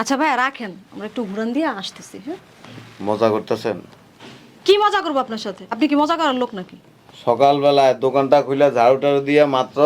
আচ্ছা ভাইয়া রাখেন। আমরা একটু ঘুরান দিয়ে আসতেছি হ্যাঁ? মজা করতেছেন? কি মজা করব আপনার সাথে? আপনি কি মজা করার লোক নাকি? সকালবেলায় দোকানটা খুলে ঝাড়ু টাড়ু দিয়ে মাত্র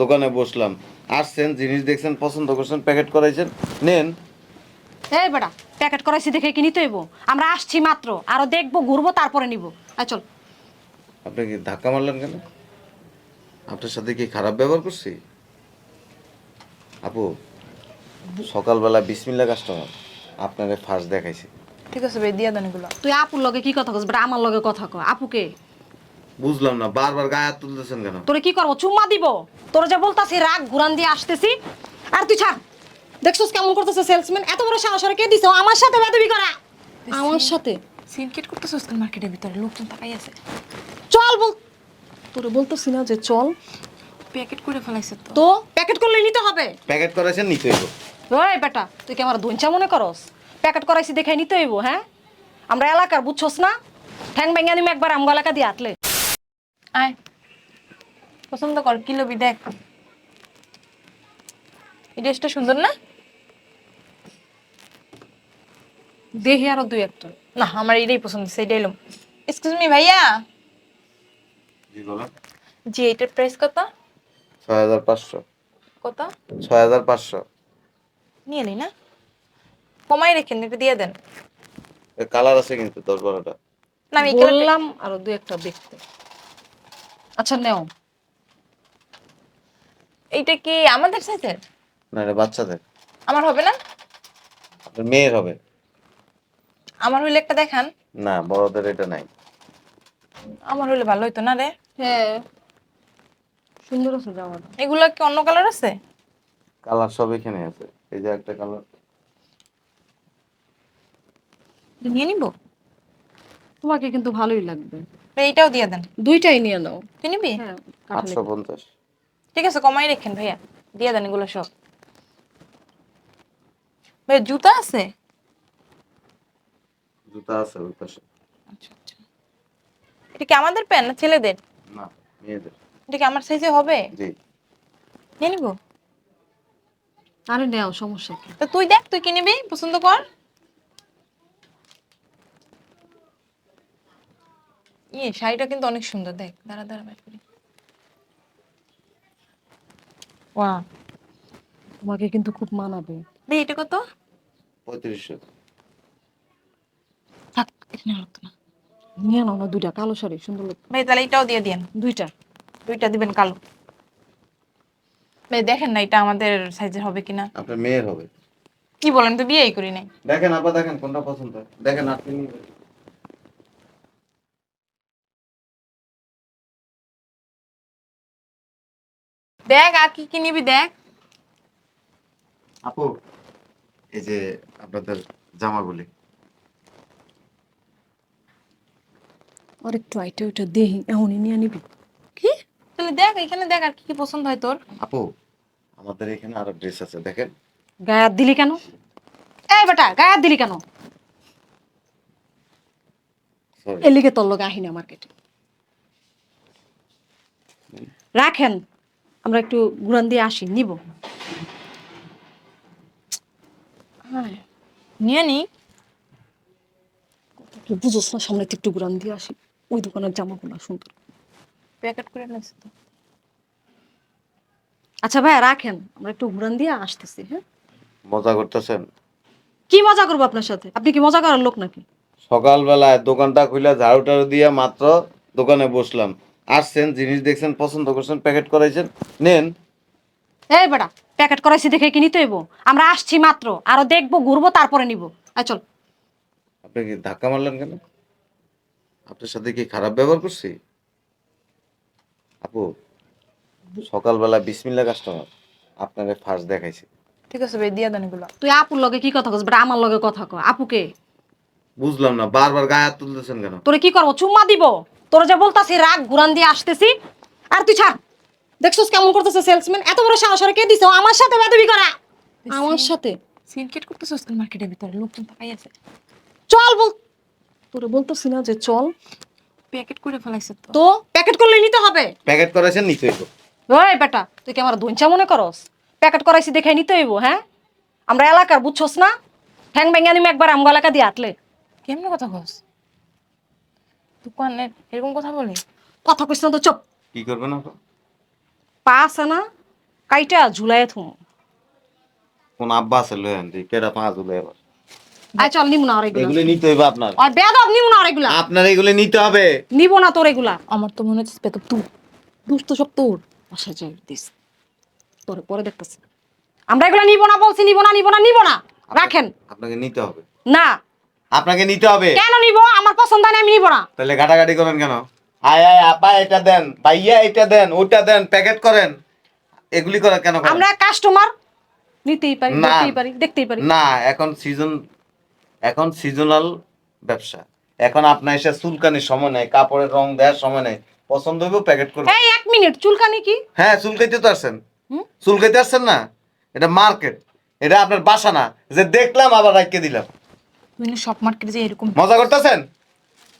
দোকানে বসলাম। আসছেন জিনিস দেখছেন পছন্দ করছেন প্যাকেট করাইছেন। নেন। এই বেটা প্যাকেট করাইছি দেখে কি নিতে হইব? আমরা আসছি মাত্র আরও দেখব ঘুরবো তারপরে নিব। আয় চল। আপনি কি ধাক্কা মারলেন কেন? আপনার সাথে কি খারাপ ব্যবহার করছি? আপু সকালবেলা বিসমিল্লা কাস্টমার আপনারে ফার্স্ট দেখাইছি। ঠিক আছে ভাই দিয়া দেন এগুলো। তুই আপুর লগে কি কথা কস? বেটা আমার লগে কথা কয়। আপুকে বুঝলাম না বারবার গায়ে হাত তুলতেছেন কেন? তোরে কি করব? চুম্মা দিব। তোর যে বলতাছি রাগ ঘুরান দিয়ে আসতেছি। আর তুই ছাড়। দেখছস কেমন করতেছে সেলসম্যান এত বড় সাহস আর কে দিছে? আমার সাথে বেদবি করা। আমার সাথে? সিনকেট করতেছ মার্কেটের ভিতরে? লোকজন তাকাই আছে। চল বল। তোরে বলতেছি না যে চল। প্যাকেট করে ফেলাইছে তো। তো? প্যাকেট করলে নিতে হবে। প্যাকেট করাইছেন নিতে হইব। ওই বেটা তুই কি আমার দঞ্চা মনে করস? প্যাকেট করাইছি দেখে নিতে হইব হ্যাঁ? আমরা এলাকার বুঝছস না? ঠ্যাং ব্যাঙ্গা নিম একবার আমগো এলাকা দিয়ে আটলে। আয়। পছন্দ কর কি লবি দেখ। এই ড্রেসটা সুন্দর না? দেখি আরও দুই একটা। না আমার এটাই পছন্দ সেইটাই এলাম এক্সকিউজ মি ভাইয়া। জি বলেন। জি এটার প্রাইস কত? ছয় হাজার পাঁচশো। কত? ছয় হাজার পাঁচশো। নিয়ে নি না? কমাই রেখেন এটা দিয়ে দেন। কালার আছে কিন্তু দশ বারোটা। না আমি বললাম আরও দুই একটা দেখতে। আচ্ছা নেও। এইটা কি আমাদের সাইজের না এটা বাচ্চাদের। আমার হবে না? আপনার মেয়ের হবে। আমার হইলে একটা দেখান। না বড়দের এটা নাই। আমার হইলে ভালো হইতো না রে। হ্যাঁ। সুন্দর আছে জামাটা। এগুলা কি অন্য কালার আছে? কালার সব এখানে আছে। এই যে একটা কালার নিয়ে নিবো? তোমাকে কিন্তু ভালোই লাগবে। এইটাও দিয়ে দেন। দুইটাই নিয়ে নাও। তুই নিবি? হ্যাঁ। আটশো পঞ্চাশ। ঠিক আছে কমাই রেখেন ভাইয়া। দিয়ে দেন এগুলো সব। ভাইয়া জুতা আছে? জুতা আছে ওই পাশে। আচ্ছা আচ্ছা। এটা কি আমাদের প্যান্ট না ছেলেদের? না মেয়েদের। এটা কি আমার সাইজে হবে? জি। নিয়ে নিবো? আরে নেও সমস্যা কি? তো তুই দেখ তুই কি নিবি? পছন্দ কর। ইয়ে শাড়িটা কিন্তু অনেক সুন্দর দেখ দাঁড়া দাঁড়া বাইর করি। ওয়া তোমাকে কিন্তু খুব মানাবে। দেখ এটা কত? পঁয়ত্রিশশো। থাক এখানে হতো না। নিয়ে নাও না দুইটা কালো শাড়ি সুন্দর লাগবে। ভাই তাহলে এটাও দিয়ে দিন দুইটা। দুইটা দিবেন কালো। দেখেন না এটা আমাদের সাইজের হবে কিনা। আপনার মেয়ের হবে। কি বলেন তো বিয়েই করি নাই। দেখেন আপা দেখেন কোনটা পছন্দ। দেখেন আপনি নিবেন। দেখ আর কি কি নিবি দেখ। আপু এই যে আপনাদের জামাগুলি। আর একটু আইটা ওইটা দেহি এখনই নিয়ে নিবি। তাহলে দেখ এখানে দেখ আর কি কি পছন্দ হয় তোর। আপু আমাদের এখানে আরও ড্রেস আছে দেখেন। গায়ে হাত দিলি কেন? এই বেটা গায়ে হাত দিলি কেন? এলিগে তোর লোক আহিনা মার্কেটে রাখেন আমরা একটু ঘুরান দিয়ে আসি নিব। নিয়ে নি। বুঝোস না সামনে একটু ঘুরান দিয়ে আসি। ওই দোকানের জামাগুলো সুন্দর। প্যাকেট করে নিয়েছে তো। আচ্ছা ভাইয়া রাখেন আমরা একটু ঘুরান দিয়ে আসতেছি হ্যাঁ? মজা করতেছেন? কি মজা করব আপনার সাথে? আপনি কি মজা করার লোক নাকি? সকালবেলায় দোকানটা খুলে ঝাড়ু টাড়ু দিয়ে মাত্র দোকানে বসলাম। আসছেন জিনিস দেখছেন পছন্দ করছেন প্যাকেট করাইছেন। নেন। এই বেটা প্যাকেট করাইছি দেখে কি নিতে হইব? আমরা আসছি মাত্র আরও দেখব ঘুরবো তারপরে নিব। আয় চল। আপনি কি ধাক্কা মারলেন কেন? আপনার সাথে কি খারাপ ব্যবহার করছি? আপু সকালবেলা বিসমিল্লা কাস্টমার আপনারে ফার্স্ট দেখাইছি। ঠিক আছে ভাই দিয়ে দেন এগুলো। তুই আপুর লগে কি কথা কস? বেটা আমার লগে কথা কয় আপুকে বুঝলাম না বারবার গায়ে হাত তুলতেছেন কেন? তোরে কি করব? চুম্মা দিব। তোর যে বলতাছি রাগ ঘুরান দিয়ে আসতেছি। আর তুই ছাড়। দেখছস কেমন করতেছে সেলসম্যান এত বড় সাহস আর কে দিছে? আমার সাথে বেদবি করা। আমার সাথে? সিনকেট করতেছ মার্কেটের ভিতরে? লোকজন তাকাই আছে চল বল। তোরে বলতেছি না যে চল। প্যাকেট করে ফেলাইছে তো। তো প্যাকেট করলে নিতে হবে। প্যাকেট করাইছেন নিতে হইব ওই বেটা তুই কি আমার দঞ্চা মনে করস? প্যাকেট করাইছি দেখে নিতে হইব হ্যাঁ? আমরা এলাকার বুঝছস না? ঠ্যাং ভেঙে নিম একবার আমগো এলাকা দিয়ে আটলে। কেমনে কথা কস? দোকানে এরকম কথা বলি কথা কইছ না তো চুপ। কি করবেন আপা পা আছে না কাইটা ঝুলাই থুম। কোন আব্বা আছে লয়েন যে কেডা পাঁচ হলো এবার আয় চল নিব না আর এগুলা। এগুলো নিতে হইবে আপনার। আর না আর এগুলা। আপনার এগুলো নিতে হবে। নিব না তোর এগুলা। আমার তো মনে হচ্ছে বেতব তুই দুষ্ট সব তোর। বাসা যাই দিস। পরে দেখতেছি। আমরা এগুলা নিব না বলছি নিব না নিব না নিব না। রাখেন। আপনাকে নিতে হবে। না। আপনাকে নিতে হবে। কেন নিব? আমার পছন্দ হয় না আমি নিব না। তাহলে ঘাটাঘাটি করেন কেন? আয় আয় আপা এটা দেন। ভাইয়া এটা দেন ওটা দেন প্যাকেট করেন। এগুলি করে কেন আমরা কাস্টমার নিতেই পারি না। দেখতেই পারি। দেখতেই পারি না এখন সিজন এখন সিজনাল ব্যবসা। এখন আপনার এসে চুলকানির সময় নেই কাপড়ের রং দেওয়ার সময় নেই। পছন্দ হইব প্যাকেট করবেন এই এক মিনিট চুলকানি কি? হ্যাঁ চুলকাইতে তো আসছেন। চুলকাইতে আসছেন না? এটা মার্কেট এটা আপনার বাসা না। যে দেখলাম আবার রাখকে দিলাম। তুই সব মার্কেটে যে এরকম মজা করতেছেন?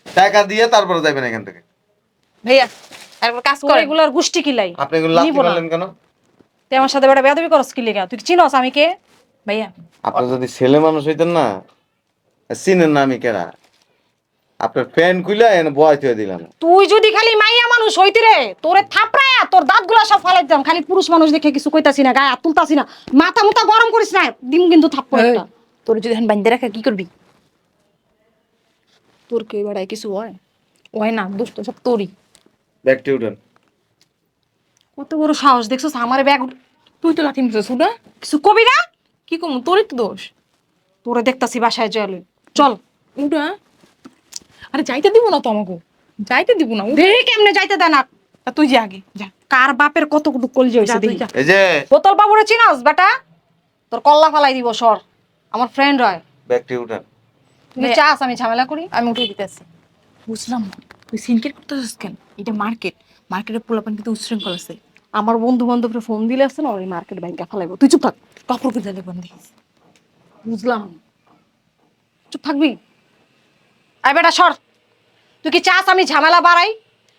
টাকা দিয়ে তারপরে যাবেন এখান থেকে। ভাইয়া একবার কাজ করে এগুলার গুষ্টি কিলাই আপনি এগুলো লাথি নিব না। মারলেন কেন? তুই আমার সাথে বেটা বেদবি করস কি লেগা? তুই কি চিনস আমি কে? ভাইয়া। আপনি যদি ছেলে মানুষ হইতেন না চিনেন না আমি কেরা আপনার ফ্যান খুলে এনে বয় থুয়ে দিলাম। তুই যদি খালি মাইয়া মানুষ হইতি রে তোরে থাপড়ায়া তোর দাঁতগুলা সব ফালাই দিতাম। খালি পুরুষ মানুষ দেখে কিছু কইতাছি না গায়ে হাত তুলতাছি না। মাথা মুথা গরম করিস না দিম কিন্তু থাপ্পড় একটা। তোর যদি এখন বান্ধে রাখা কি করবি? তোর কি বেড়ায় কিছু হয়? ওই না দুষ্ট সব তোরই। ব্যাগটি উঠেন কত বড় সাহস দেখছস? আমার ব্যাগ তুই তো লাথি মিছিস সুদা কিছু কবি না? কি কম তোরই তো দোষ। তোরে দেখতাছি বাসায় চল চল। উঠা আরে যাইতে দিব না তো আমাকে। যাইতে দিব না। দেরি কেমনে যাইতে দেয় না। তা তুই যা আগে যা। কার বাপের কত কলজি হইছে দেখি। এই যে। বোতল বাবুরে চিনস বেটা? তোর কল্লা ফালাই দিব সর। আমার ফ্রেন্ড হয়। ব্যাগটি উঠেন। তুই চাস আমি ঝামেলা করি? আমি উঠে দিতেছি। বুঝলাম না। তুই সিনকেট করতেছিস কেন? এটা মার্কেট। মার্কেটে পোলাপান কিন্তু উচ্ছৃঙ্খল আছে। আমার বন্ধু বান্ধবরে ফোন দিলে আছে না ওই মার্কেট ব্যাংকে ফালাইবো। তুই চুপ থাক। কাপড় কিনতে দেবেন দেখিস বুঝলাম চুপ থাকবি? আই বেটা সর। তুই কি চাস আমি ঝামেলা বাড়াই?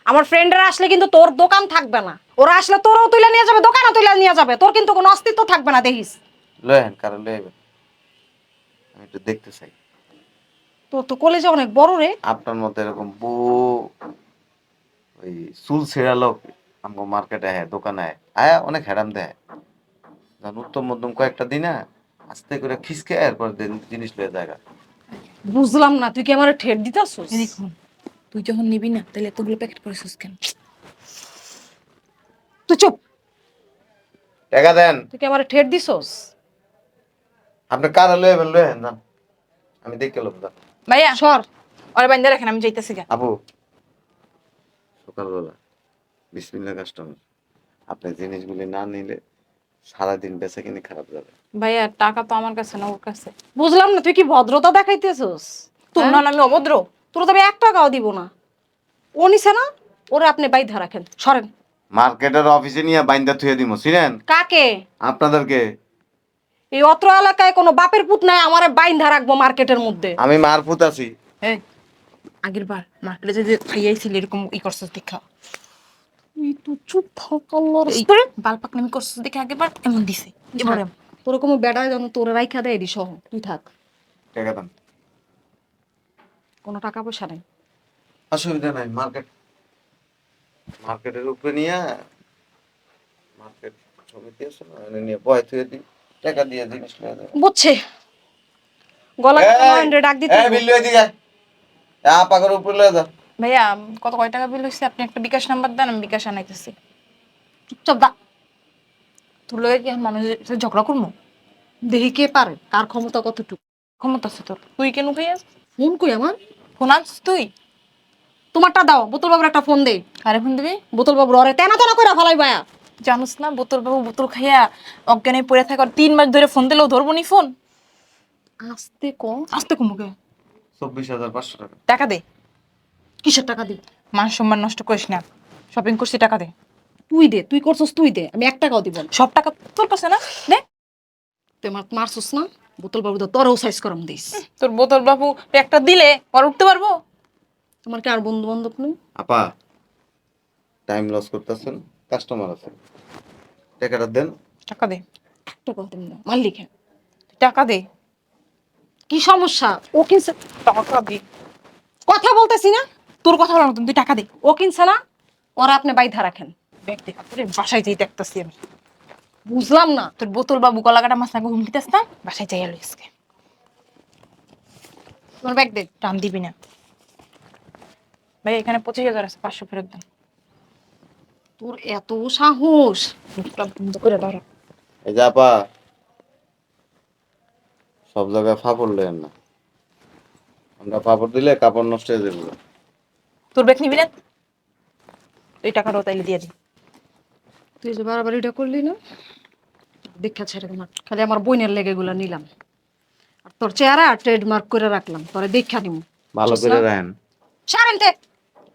আমার ফ্রেন্ডরা আসলে কিন্তু তোর দোকান থাকবে না। ওরা আসলে তোরও তুলে নিয়ে যাবে দোকানও তুলে নিয়ে যাবে। তোর কিন্তু কোনো অস্তিত্ব থাকবে না দেখিস। লয়েন কারণ লয়েবেন আমি একটু দেখতে চাই। তোর তো কলেজে অনেক বড় রে। আপনার মতো এরকম বউ ওই চুল ছেঁড়া লোক আমগো মার্কেটে আয় দোকানে আয় অনেক হ্যারাম দেয়। যখন উত্তম মধ্যম কয়েকটা দিন আস্তে করে খিসকে এরপর জিনিস লয়ে জায়গা বুঝলাম না তুই কি আমার ঠেট দিতাছিস? দেখুন তুই যখন নিবি না তাহলে এতগুলো প্যাকেট করেছিস কেন? তুই চুপ। টাকা দেন। তুই কি আমার ঠেট দিছস? আপনি কারা লয়েবেন লয়েন যান। আমি দেখে লোক যান। ভাইয়া সর। ওরা বান্ধে রাখেন আমি যাইতেছি গা। আপু সকালবেলা বিসমিল্লা কাস্টমার আপনি জিনিসগুলি না নিলে সারাদিন বেচা কিনে খারাপ যাবে। ভাইয়া টাকা তো আমার কাছে না ওর কাছে। বুঝলাম না তুই কি ভদ্রতা দেখাইতেছস? তোর না আমি অভদ্র। তোর তো আমি এক টাকাও দিব না। ও নিছে না ওরে আপনি বাইধা রাখেন। সরেন। মার্কেটের অফিসে নিয়ে বাইন্দা থুয়ে দিব চিনেন? কাকে? আপনাদেরকে। এই অত্র এলাকায় কোনো বাপের পুত নাই আমারে বাইন্ধা রাখব মার্কেটের মধ্যে। আমি মারফুত আছি। এই আগের বার মার্কেটে যদি খাইয়াইছিল এরকম ই করছিস দেখা। তুই তো চুপ থাক আল্লাহর spirit। বাল পাকনামি করছিস দেখে আগের বার এমন দিছে। এবারে তোর কোনো বেড়ায় যেন তোরে রাইখা দেয় এডি তুই থাক। টাকা দেন কোনো টাকা পয়সা নেই। অসুবিধা নাই মার্কেট। মার্কেটের উপরে নিয়ে মার্কেট সমিতি আছে না ওখানে নিয়ে বয় থুয়ে দিই। টাকা দিয়ে জিনিস নিয়ে যাবে। বুঝছে। গলা ডাক দিতে এই বিল্লু এদিকে আ পাগর উপরে লয়ে যা। ভাইয়া কত কয় টাকা বিল হয়েছে আপনি একটা বিকাশ নাম্বার দেন আমি বিকাশ আনাইতেছি। চুপচাপ দা। তোর লগে কি মানুষের সাথে ঝগড়া করব দেখি কে পারে কার ক্ষমতা কতটুকু। ক্ষমতা আছে তোর। তুই কেন খাইয়াস ফোন কই আমার? ফোন আনছিস তুই? তোমারটা দাও বোতল বাবুর একটা ফোন দে। আরে ফোন দিবি? বোতল বাবুর অরে তেনা তেনা করে ফলাই বায়া জানোস না বোতল বাবু বোতল খাইয়া অজ্ঞানে পড়ে থাকার তিন মাস ধরে ফোন দিলেও ধরবো নি ফোন? আসতে কম। আসতে কমুকে চব্বিশ হাজার পাঁচশো টাকা। টাকা দে। কিসের টাকা দিবি মান সম্মান নষ্ট করিস না। শপিং করছি টাকা দে। তুই দে তুই করছস তুই দে। আমি এক টাকাও দিব সব টাকা তোর কাছে না? দে। তুই আমার মারছস না? বোতল বাবু তো তোরও সাইজ করম দিস। তোর বোতল বাবু একটা দিলে আর উঠতে পারব? তোমার কি আর বন্ধু বান্ধব নেই? আপা টাইম লস করতেছেন কাস্টমার আছে। টাকাটা দেন। টাকা দে। এক টাকাও দিব না। মালিক হ্যাঁ। টাকা দে। কি সমস্যা? ও কিনছে টাকা দে। কথা বলতেছি না? তোর কথা বলার মতন, তুই টাকা দে। ও কিনছে না, ওরা আপনি বাইধা রাখেন। ব্যাগ দেখা বাসায় যেই দেখতেছি আমি। বুঝলাম না, তোর বোতল বা বুকলা কাটা মাছ নাকি হুমকি দিস না? বাসায় যাই আলো আজকে। ব্যাগ দে, টান দিবি না। ভাই, এখানে পঁচিশ হাজার আছে, পাঁচশো ফেরত দেন। তোর এত সাহস। মুখটা বন্ধ করে এই সব জায়গায় ফাপড় লেন না। আমরা ফাপড় দিলে কাপড় নষ্ট হয়ে যাবে। তোর ব্যাগ নিবি না? এই টাকাটাও তাইলে দিয়ে দি। তুই যে বারবার এটা করলি না দেখা ছেড়ে দে মার। খালি আমার বইনের লেগে গুলা নিলাম। আর তোর চেহারা ট্রেডমার্ক করে রাখলাম তোরে দেখা নিম ভালো করে রাখেন। সারেনতে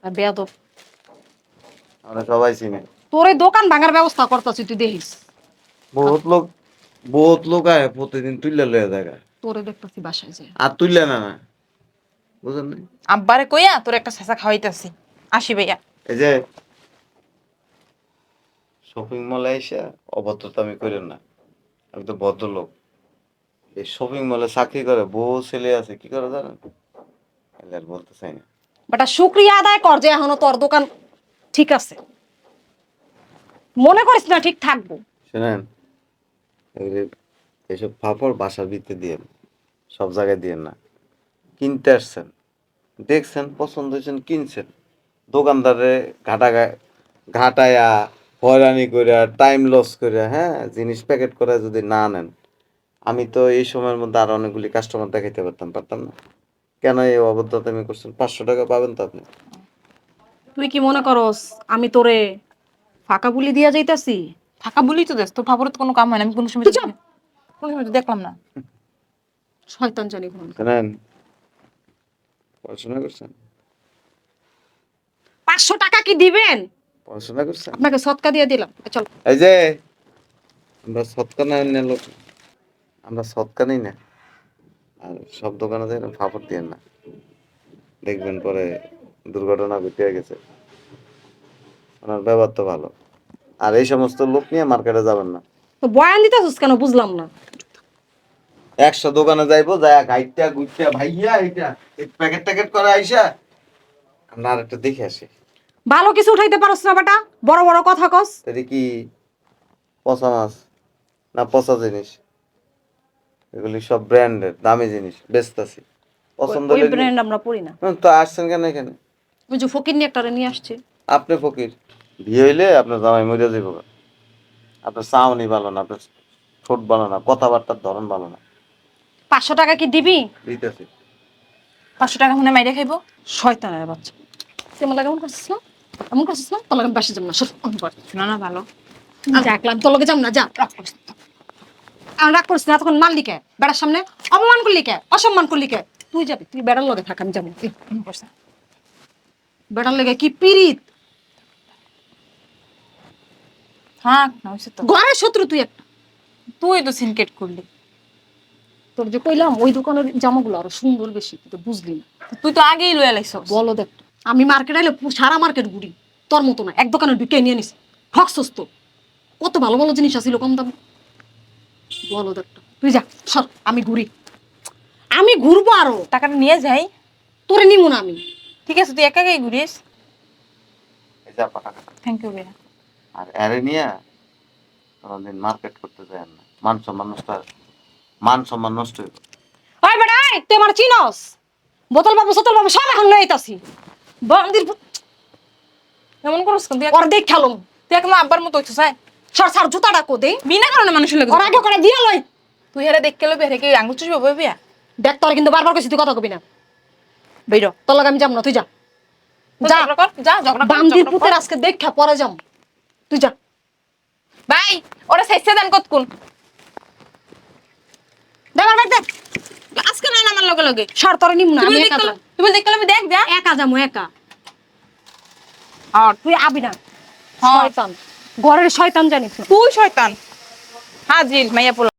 আর বেয়াদব। আমরা সবাই চিনি। তোর এই দোকান ভাঙার ব্যবস্থা করতেছি তুই দেখিস। বহুত লোক বহুত লোক আয় প্রতিদিন তুললে লয়ে দেখা তোরে দেখতেছি বাসায় যে আর তুললে না না। বুঝলেন না আব্বারে কইয়া তোর একটা শেষা খাওয়াইতেছি। আসি ভাইয়া। এই যে শপিং মলে এসে অভদ্রতামি করেন না। আমি তো ভদ্রলোক। এই শপিং মলে চাকরি করে বউ ছেলে আছে কি করে জানেন? আর বলতে চাই না। বেটা শুক্রিয়া আদায় কর যে এখনও তোর দোকান ঠিক আছে। মনে করিস না ঠিক থাকব। শোনেন এইসব ফাপড় বাসার ভিতরে দিয়েন সব জায়গায় দিয়েন না। কিনতে আসছেন। দেখছেন পছন্দ হয়েছেন কিনছেন। দোকানদারে ঘাটা ঘাটায়া হয়রানি করে টাইম লস করে হ্যাঁ জিনিস প্যাকেট করে যদি না নেন আমি তো এই সময়ের মধ্যে আরও অনেকগুলি কাস্টমার দেখাইতে পারতাম পারতাম না। কেন এই অবদ্ধতা আমি করছেন? পাঁচশো টাকা পাবেন তো আপনি। তুই কি মনে করস আমি তোরে ফাঁকা বুলি দিয়া যাইতাছি? ফাঁকা বুলি তো দেখ তোর ফাপড়ে তো কোনো কাম হয় না আমি কোনো সময়। কোনো সময় তো দেখলাম না। শয়তান জানি কোন পড়াশোনা করছেন? পাঁচশো টাকা কি দিবেন? পড়াশোনা করছেন? আপনাকে সৎকা দিয়ে দিলাম। চল। এই যে আমরা সৎকা না লোক আমরা সৎকা নেই না। আর সব দোকানে যাই ফাপড় দিয়ে না। দেখবেন পরে দুর্ঘটনা ঘটে গেছে। ওনার ব্যবহার তো ভালো। আর এই সমস্ত লোক নিয়ে মার্কেটে যাবেন না। তো বয়ান দিতেছিস কেন? বুঝলাম না। একশো দোকানে যাইবো যায় গাইডটা গুইটা ভাইয়া এই প্যাকেট ট্যাকেট করে আইসা আমরা আর একটা দেখে আসি। ভালো কিছু উঠাইতে পারস না বেটা বড় বড় কথা কস। এটা কি পচা মাছ না পচা জিনিস? এগুলি সব ব্র্যান্ডের দামি জিনিস বেচতাছি। পছন্দ ওই ব্র্যান্ড আমরা পড়ি না। তো আসছেন কেন এখানে? ওই যে ফকির নিয়ে একটা নিয়ে আসছে। আপনি ফকির বিয়ে হইলে আপনার জামাই মরিয়া যাইব। আপনার চাউনি ভালো না আপনার ঠোঁট ভালো না কথাবার্তার ধরন ভালো না। পাঁচশো টাকা কি দিবি? দিতেছি। পাঁচশো টাকা মনে মাইরে খাইবো? শয়তানের বাচ্চা। তেমন লাগে এমন করছিস না? এমন করছিস না? তোর বাসে যাম না শোনা। না ভালো। দেখলাম তোর লগে যাম না যা রাগ করিস না। আমি রাগ করিস না তখন মারলি কে বেড়ার সামনে? অপমান করলি কে অসম্মান করলি কে তুই যাবি তুই বেড়ার লগে থাক আমি যাব। তুই। বেড়ার লগে কি পিরিত হ্যাঁ না ঘরের শত্রু তুই একটা। তুই তো সিনকেট করলি। তোর যে কইলাম ওই দোকানের জামাগুলো আরও সুন্দর বেশি তুই তো বুঝলি না। তুই তো আগেই লয়ে লাইছস। বলো দেখ আমি মার্কেট আইলে সারা মার্কেট ঘুরি তোর মতো না এক দোকানে ঢুকে নিয়ে নিস। ঠকসস তো। কত ভালো ভালো জিনিস আছিল কম দাম। বলো দেখ তুই যা সর আমি ঘুরি। আমি ঘুরবো আরও। টাকাটা নিয়ে যাই। তোরে নিমু না আমি। ঠিক আছে তুই একা একাই ঘুরিস। এই যে থ্যাংক ইউ ভাইয়া আর এরে নিয়ে কোনোদিন মার্কেট করতে যায় না। মান সম্মান মান সম্মান নষ্ট হইব। ওই বেটা এই, তুই আমার চিনস। বোতল বাবু সতল বাবু সব এখন লয়ে আইতাছি। বন্দির এমন করস কেন? তুই দেখ খেলুম তুই একদম আব্বার মতো হইছিস হ্যাঁ সর সর জুতাটা কো দেই বিনা কারণে মানুষের লাগে ওর আগে করে দিয়া লই তুই হেরে দেখকে লবি হেরে কি আঙ্গুল চুষবে বই দেখ তোর কিন্তু বারবার কইছি তুই কথা কবি না। বেরো। তোর লাগে আমি যাম না তুই যা। যা যা। ঝগড়া কর যা ঝগড়া কর, বান্দির পুতের আজকে দেখা পরে যাম। তুই যা। ভাই ওরা সাইসে দেন কত আজকে না না আমার লগে লগে। সর তোরে নিমু না তুমি আমি একা তুমি দেখতে লবি দেখ যা। একা যামু একা। আর তুই আবি না। শয়তান। ঘরের শয়তান জানিস তুই শয়তান। হাজির মাইয়া পোলা।